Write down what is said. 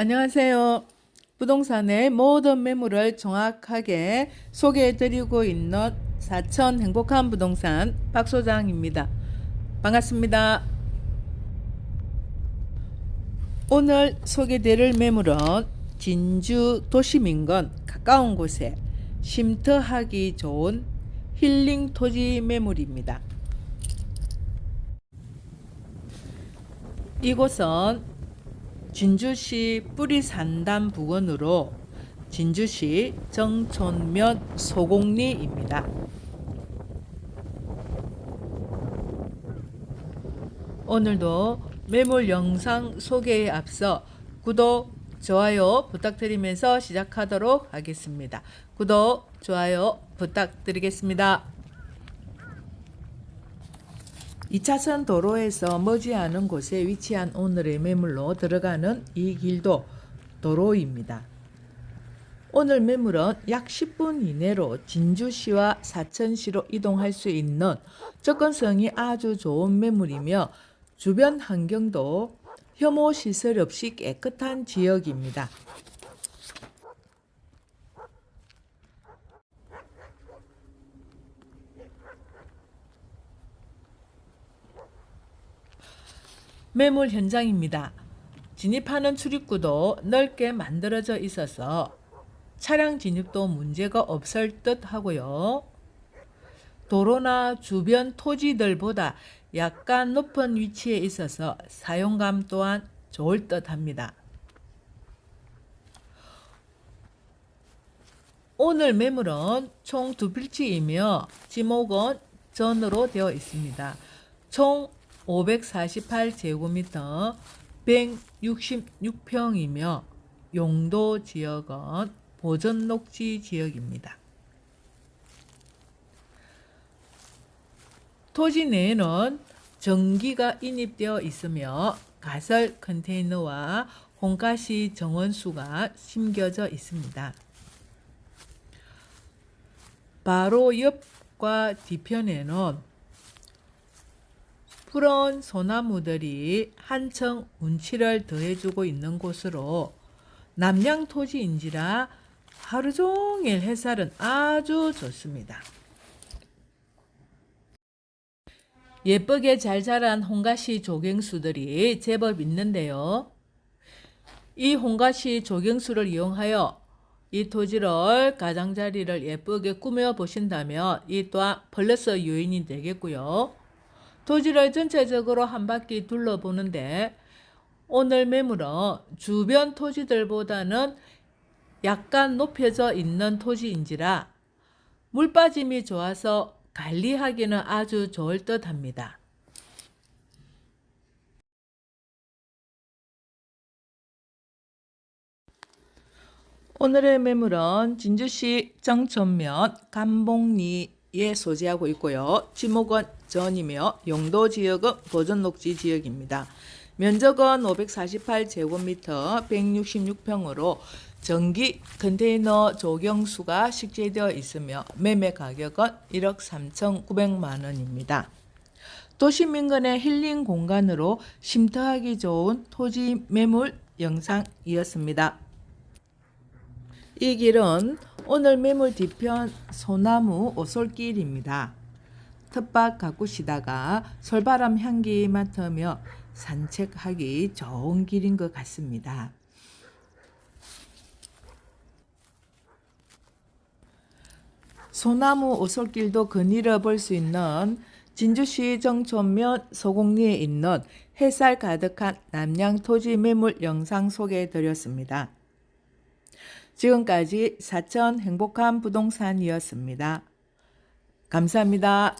안녕하세요. 부동산의 모든 매물을 정확하게 소개해드리고 있는 사천 행복한 부동산 박 소장입니다. 반갑습니다. 오늘 소개드릴 매물은 진주 도심인근 가까운 곳에 쉼터하기 좋은 힐링 토지 매물입니다. 이곳은 진주시 뿌리산단 부근으로 진주시 정촌면 소곡리입니다. 오늘도 매물 영상 소개에 앞서 구독, 좋아요 부탁드리면서 시작하도록 하겠습니다. 구독, 좋아요 부탁드리겠습니다. 2차선 도로에서 머지않은 곳에 위치한 오늘의 매물로 들어가는 이 길도 도로입니다. 오늘 매물은 약 10분 이내로 진주시와 사천시로 이동할 수 있는 접근성이 아주 좋은 매물이며 주변 환경도 혐오 시설 없이 깨끗한 지역입니다. 매물 현장입니다. 진입하는 출입구도 넓게 만들어져 있어서 차량 진입도 문제가 없을 듯 하고요. 도로나 주변 토지들보다 약간 높은 위치에 있어서 사용감 또한 좋을 듯 합니다. 오늘 매물은 총 두 필지이며 지목은 전으로 되어 있습니다. 총 548제곱미터 166평이며 용도 지역은 보전 녹지 지역입니다. 토지 내에는 전기가 인입되어 있으며 가설 컨테이너와 홍가시 정원수가 심겨져 있습니다. 바로 옆과 뒤편에는 푸른 소나무들이 한층 운치를 더해주고 있는 곳으로 남양 토지인지라 하루 종일 햇살은 아주 좋습니다. 예쁘게 잘 자란 홍가시 조경수들이 제법 있는데요. 이 홍가시 조경수를 이용하여 이 토지를 가장자리를 예쁘게 꾸며 보신다면 이 또한 플러스 요인이 되겠고요. 토지를 전체적으로 한 바퀴 둘러보는데 오늘 매물은 주변 토지들보다는 약간 높여져 있는 토지인지라 물 빠짐이 좋아서 관리하기는 아주 좋을 듯 합니다. 오늘의 매물은 진주시 정천면 감봉리 에 소재하고 있고요. 지목은 전이며 용도 지역은 보전녹지 지역입니다. 면적은 548제곱미터 166평으로 전기 컨테이너 조경수가 식재되어 있으며 매매 가격은 1억 3,900만 원입니다. 인근의 힐링 공간으로 쉼터하기 좋은 토지 매물 영상이었습니다. 이 길은 오늘 매물 뒤편 소나무 오솔길입니다. 텃밭 가꾸시다가 솔바람 향기 맡으며 산책하기 좋은 길인 것 같습니다. 소나무 오솔길도 거닐어 볼 수 있는 진주시 정촌면 소곡리에 있는 햇살 가득한 남양 토지 매물 영상 소개해 드렸습니다. 지금까지 사천 행복한 부동산이었습니다. 감사합니다.